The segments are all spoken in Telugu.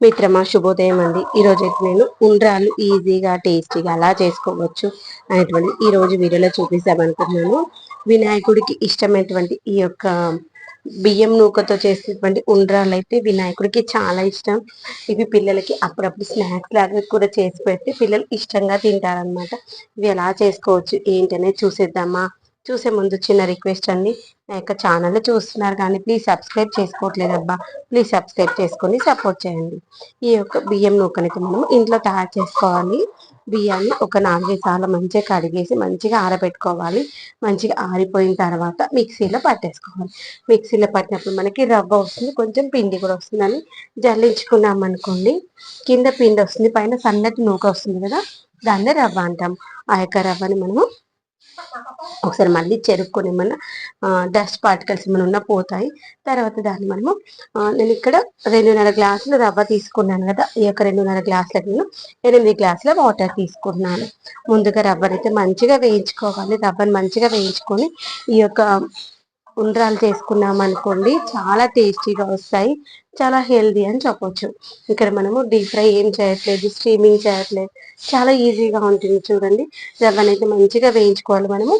మిత్రమా శుభోదయం అండి. ఈరోజు అయితే నేను ఉండ్రాలు ఈజీగా టేస్టీగా అలా చేసుకోవచ్చు అనేటువంటి ఈరోజు వీడియోలో చూపిస్తామనుకుంటున్నాను. వినాయకుడికి ఇష్టమైనటువంటి ఈ యొక్క బియ్యం నూకతో చేసినటువంటి ఉండ్రాలు అయితే వినాయకుడికి చాలా ఇష్టం. ఇవి పిల్లలకి అప్పుడప్పుడు స్నాక్స్ లాగా కూడా చేసి పెడితే పిల్లలు ఇష్టంగా తింటారనమాట ఇవి ఎలా చేసుకోవచ్చు ఏంటనేది చూసేద్దామా? చూసే ముందు చిన్న రిక్వెస్ట్ అండి. నా యొక్క ఛానల్ చూస్తున్నారు కానీ ప్లీజ్ సబ్స్క్రైబ్ చేసుకోవట్లేదు అబ్బా. ప్లీజ్ సబ్స్క్రైబ్ చేసుకొని సపోర్ట్ చేయండి. ఈ యొక్క బియ్యం నూకనైతే మనం ఇంట్లో తయారు చేసుకోవాలి. బియ్యాన్ని ఒక నాలుగైదు సార్లు మంచిగా కడిగేసి మంచిగా ఆరబెట్టుకోవాలి. మంచిగా ఆరిపోయిన తర్వాత మిక్సీలో పట్టేసుకోవాలి. మిక్సీలో పట్టినప్పుడు మనకి రవ్వ వస్తుంది కొంచెం పిండి కూడా వస్తుందని జల్లించుకున్నాం అనుకోండి. కింద పిండి వస్తుంది పైన సన్నటి నూక వస్తుంది కదా దాన్ని రవ్వ అంటాం. ఆ యొక్క రవ్వని మనము ఒకసారి మళ్ళీ చెరుక్కొని మన డస్ట్ పార్టికల్స్ ఏమైనా ఉన్నా పోతాయి. తర్వాత దాన్ని మనము నేను ఇక్కడ రెండున్నర గ్లాసులు రవ్వ తీసుకున్నాను కదా ఈ యొక్క రెండున్నర గ్లాసుల నేను ఎనిమిది గ్లాసుల వాటర్ తీసుకున్నాను. ముందుగా రవ్వని అయితే మంచిగా వేయించుకోవాలి. రవ్వను మంచిగా వేయించుకొని ఈ యొక్క ఉండ్రాలు చేసుకున్నాం అనుకోండి చాలా టేస్టీగా వస్తాయి చాలా హెల్దీ అని చెప్పొచ్చు. ఇక్కడ మనము డీప్ ఫ్రై ఏం చేయట్లేదు స్టీమింగ్ చేయట్లేదు చాలా ఈజీగా ఉంటుంది చూడండి. రవ్వనైతే అయితే మంచిగా వేయించుకోవాలి మనము.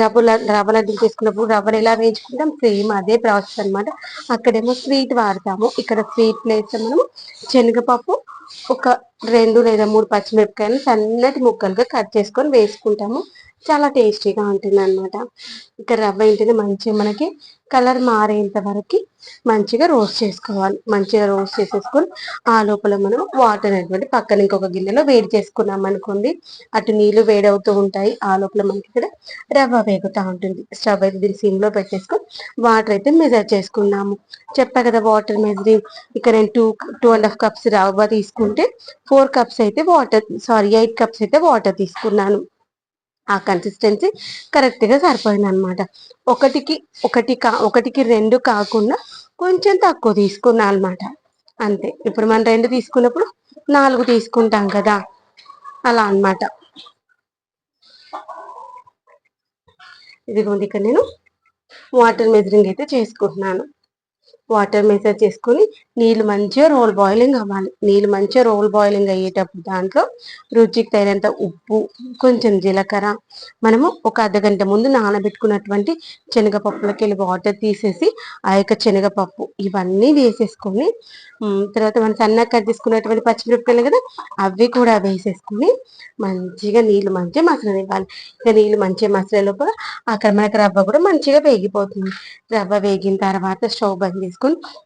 రవ్వ రవ్వ లడ్డు చేసుకున్నప్పుడు రవ్వలు ఎలా వేయించుకుంటాం? సేమ్ అదే ప్రాసెస్ అనమాట అక్కడేమో స్వీట్ వాడతాము. ఇక్కడ స్వీట్ ప్లేస్ మనము శనగపప్పు ఒక రెండు లేదా మూడు పచ్చిమిరపకాయలు సన్నటి ముక్కలుగా కట్ చేసుకొని వేసుకుంటాము. చాలా టేస్టీగా ఉంటుంది అనమాట ఇక్కడ రవ్వ ఏంటంటే మంచిగా మనకి కలర్ మారేంత వరకు మంచిగా రోస్ట్ చేసుకోవాలి. మంచిగా రోస్ట్ చేసేసుకొని ఆ లోపల మనం వాటర్ అనేటువంటి పక్కన ఇంకొక గిన్నెలో వేడి చేసుకున్నాం అనుకోండి. అటు నీళ్ళు వేడవుతూ ఉంటాయి. ఆ లోపల మనకి ఇక్కడ రవ్వ వేగుతూ ఉంటుంది. స్టవ్ అయితే దీన్ని పెట్టేసుకొని వాటర్ అయితే మెజర్ చేసుకున్నాము. చెప్పా కదా వాటర్ మెజరింగ్. ఇక్కడ నేను two two and half cups రవ్వ తీసుకుంటే ఫోర్ కప్స్ అయితే వాటర్ సారీ ఎయిట్ కప్స్ అయితే వాటర్ తీసుకున్నాను. ఆ కన్సిస్టెన్సీ కరెక్ట్గా సరిపోయింది అనమాట ఒకటికి ఒకటి కా ఒకటికి రెండు కాకుండా కొంచెం తక్కువ తీసుకున్నా అనమాట అంతే. ఇప్పుడు మనం రెండు తీసుకున్నప్పుడు నాలుగు తీసుకుంటాం కదా. అలా అనమాట ఇదిగోండి ఇక్కడ నేను వాటర్ మెజరింగ్ అయితే చేసుకుంటున్నాను. వాటర్ మెసేజ్ చేసుకుని నీళ్ళు మంచిగా రోల్ బాయిలింగ్ అవ్వాలి. నీళ్ళు మంచిగా రోల్ బాయిలింగ్ అయ్యేటప్పుడు దాంట్లో రుచికి తగినంత ఉప్పు కొంచెం జీలకర్ర మనము ఒక అర్ధగంట ముందు నానబెట్టుకున్నటువంటి శనగపప్పులకి వెళ్ళి వాటర్ తీసేసి ఆ యొక్క శనగపప్పు ఇవన్నీ వేసేసుకొని తర్వాత మనం సన్నగా కట్ చేసుకున్నటువంటి పచ్చిమిరపకాయలు కదా అవి కూడా వేసేసుకొని మంచిగా నీళ్ళు మంచిగా మసలనివ్వాలి. ఇక నీళ్ళు మంచిగా మసలే లోపల అక్కడ మనకి రవ్వ కూడా మంచిగా వేగిపోతుంది. రవ్వ వేగిన తర్వాత స్టవ్ బంద్ చేసుకొని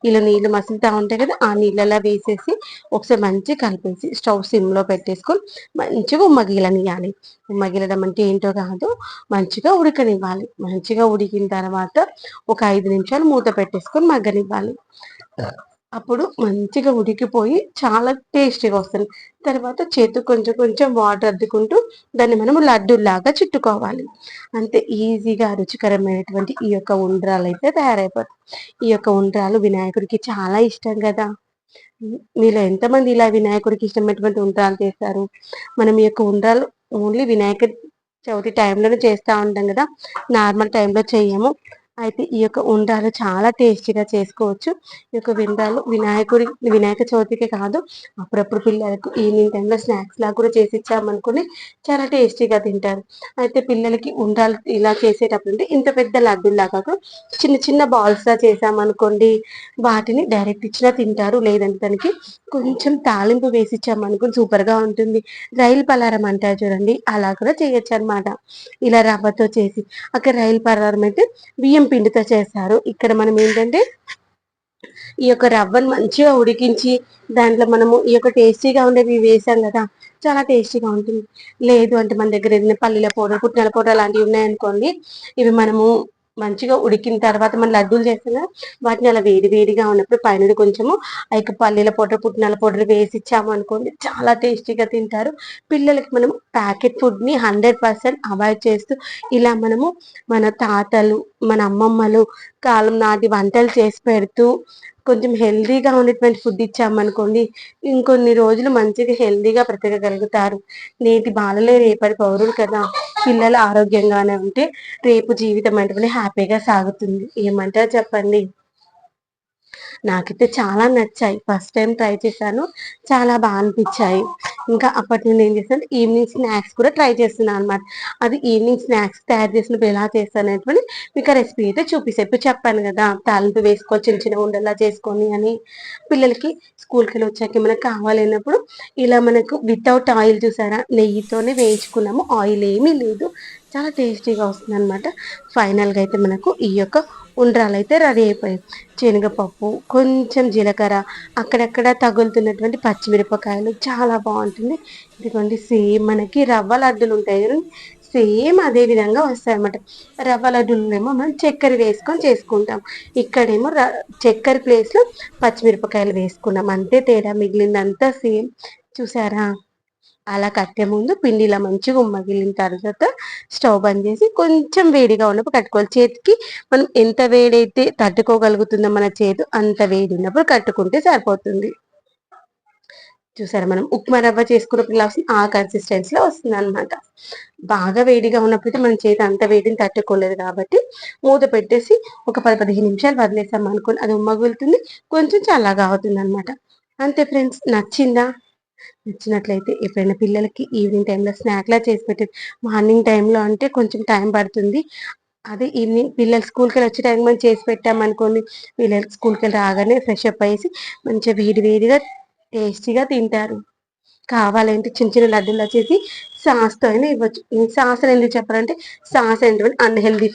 ఇలా నీళ్ళు మసులుతూ ఉంటాయి కదా ఆ నీళ్ళలా వేసేసి ఒకసారి మంచిగా కలిపేసి స్టవ్ సిమ్లో పెట్టేసుకొని మంచిగా ఉమ్మగిలనియాలి ఉమ్మగిలడం అంటే ఏంటో కాదు మంచిగా ఉడకనివ్వాలి. మంచిగా ఉడికిన తర్వాత ఒక ఐదు నిమిషాలు మూత పెట్టేసుకొని మగ్గనివ్వాలి. అప్పుడు మంచిగా ఉడికిపోయి చాలా టేస్టీగా వస్తుంది. తర్వాత చేతు కొంచెం కొంచెం వాటర్ అద్దుకుంటూ దాన్ని మనం లడ్డూలాగా చుట్టుకోవాలి. అంతే ఈజీగా రుచికరమైనటువంటి ఈ యొక్క ఉండ్రాలు అయితే తయారైపోతాయి. ఈ యొక్క ఉండ్రాలు వినాయకుడికి చాలా ఇష్టం కదా. మీలో ఎంతమంది ఇలా వినాయకుడికి ఇష్టమైనటువంటి ఉండ్రాలు చేస్తారు? మనం ఈ యొక్క ఉండ్రాలు ఓన్లీ వినాయక చవితి టైంలోనే చేస్తూ ఉంటాం కదా. నార్మల్ టైంలో చేయము. అయితే ఈ యొక్క ఉండాలు చాలా టేస్టీగా చేసుకోవచ్చు. ఈ యొక్క విండాలు వినాయకుడి వినాయక చవితికే కాదు అప్పుడప్పుడు పిల్లలకు ఈవినింగ్ టైంలో స్నాక్స్ లాగా కూడా చేసి ఇచ్చామనుకుని చాలా టేస్టీగా తింటారు. అయితే పిల్లలకి ఉండాలు ఇలా చేసేటప్పుడు అంటే ఇంత పెద్ద లడ్డులాగా చిన్న చిన్న బాల్స్ లా చేసామనుకోండి వాటిని డైరెక్ట్ ఇచ్చినా తింటారు. లేదంటే దానికి కొంచెం తాలింపు వేసి ఇచ్చామనుకుని సూపర్గా ఉంటుంది. రైలు పలారం అంటారు చూడండి అలా కూడా చేయొచ్చు అనమాట ఇలా రవ్వతో చేసి అక్కడ రైలు పలారం అయితే బియ్యం బియ్యం పిండితో చేస్తారు ఇక్కడ మనం ఏంటంటే ఈ యొక్క రవ్వను మంచిగా ఉడికించి దాంట్లో మనము ఈ యొక్క టేస్టీగా ఉండేవి వేసాం కదా చాలా టేస్టీగా ఉంటుంది. లేదు అంటే మన దగ్గర ఏదైనా పల్లీల పౌడర్ పుట్టినల పౌడర్ అలాంటివి ఉన్నాయనుకోండి ఇవి మనము మంచిగా ఉడికిన తర్వాత మనం లడ్డూలు చేస్తాం వాటిని అలా వేడి వేడిగా ఉన్నప్పుడు పైన కొంచెము ఆ పల్లీల పౌడర్ పుట్టినాల పౌడర్ వేసి ఇచ్చాము అనుకోండి చాలా టేస్టీగా తింటారు. పిల్లలకి మనం ప్యాకెట్ ఫుడ్ని హండ్రెడ్ పర్సెంట్ అవాయిడ్ చేస్తూ ఇలా మనము మన తాతలు మన అమ్మమ్మలు కాలం నాటి వంటలు చేసి పెడుతూ కొంచెం హెల్దీగా ఉండేటువంటి ఫుడ్ ఇచ్చామనుకోండి ఇంకొన్ని రోజులు మంచిగా హెల్దీగా బ్రతకగలుగుతారు. నేటి బాలలే రేపటి పౌరులు కదా. పిల్లలు ఆరోగ్యంగానే ఉంటే రేపు జీవితం అంటే హ్యాపీగా సాగుతుంది. ఏమంటారు చెప్పండి? నాకైతే చాలా నచ్చాయి. ఫస్ట్ టైం ట్రై చేశాను. చాలా బాగా అనిపించాయి. ఇంకా అప్పటి నుండి ఏం చేస్తాను ఈవినింగ్ స్నాక్స్ కూడా ట్రై చేస్తున్నాను అనమాట అది ఈవినింగ్ స్నాక్స్ తయారు చేసినప్పుడు ఎలా చేస్తాను అనేటువంటి మీకు ఆ రెసిపీ అయితే చూపిస్తాను. ఇప్పుడు చెప్పాను కదా తాలింపు వేసుకో చిన్న చిన్న ఉండలా చేసుకొని అని పిల్లలకి స్కూల్కి వెళ్ళి వచ్చాక మనకు కావాలన్నప్పుడు ఇలా మనకు వితౌట్ ఆయిల్ చూసారా? నెయ్యితోనే వేయించుకున్నాము. ఆయిల్ ఏమీ లేదు. చాలా టేస్టీగా వస్తుంది అనమాట ఫైనల్గా అయితే మనకు ఈ యొక్క ఉండ్రాలు అయితే రెడీ అయిపోయాయి. శనగపప్పు కొంచెం జీలకర్ర అక్కడక్కడ తగులుతున్నటువంటి పచ్చిమిరపకాయలు చాలా బాగుంటుంది. ఇదిగోండి సేమ్ మనకి రవ్వ లడ్డులు ఉంటాయి సేమ్ అదే విధంగా వస్తాయి అనమాట రవ్వ లడ్డులేమో మనం చక్కెర వేసుకొని చేసుకుంటాం. ఇక్కడేమో చక్కెర ప్లేస్లో పచ్చిమిరపకాయలు వేసుకున్నాం. అంతే తేడా మిగిలిందంతా సేమ్. చూసారా? అలా కట్టే ముందు పిండి ఇలా మంచిగా ఉమ్మగిలిన తర్వాత స్టవ్ బంద్ చేసి కొంచెం వేడిగా ఉన్నప్పుడు కట్టుకోవాలి. చేతికి మనం ఎంత వేడైతే తట్టుకోగలుగుతుందో మన చేతు అంత వేడి ఉన్నప్పుడు కట్టుకుంటే సరిపోతుంది. చూసారా మనం ఉప్మా రవ్వ చేసుకున్నప్పుడు ఇలా వస్తుంది ఆ కన్సిస్టెన్సీలో వస్తుంది అనమాట బాగా వేడిగా ఉన్నప్పుడు మన చేతి అంత వేడిని తట్టుకోలేదు కాబట్టి మూత పెట్టేసి ఒక పది పదిహేను నిమిషాలు వదిలేసాం అనుకోని అది ఉమ్మగులుతుంది. కొంచెం చల్లగా అవుతుంది అనమాట అంతే ఫ్రెండ్స్ నచ్చిందా? నచ్చినట్లయితే ఎప్పుడైనా పిల్లలకి ఈవినింగ్ టైంలో స్నాక్లా చేసి పెట్టేది మార్నింగ్ టైంలో అంటే కొంచెం టైం పడుతుంది. అదే ఈవినింగ్ పిల్లలు స్కూల్కి వెళ్ళి వచ్చే టైం మనం చేసి పెట్టామనుకోండి పిల్లలు స్కూల్కి వెళ్ళి రాగానే ఫ్రెష్ అప్ అయ్యేసి మంచిగా వేడి వేడిగా టేస్టీగా తింటారు. కావాలంటే చిన్న చిన్న లడ్డూలు వచ్చేసి సాస్తో అయినా ఇవ్వచ్చు. సాస్ ఎందుకు చెప్పాలంటే సాస్ అంటే అన్హెల్దీ ఫుడ్.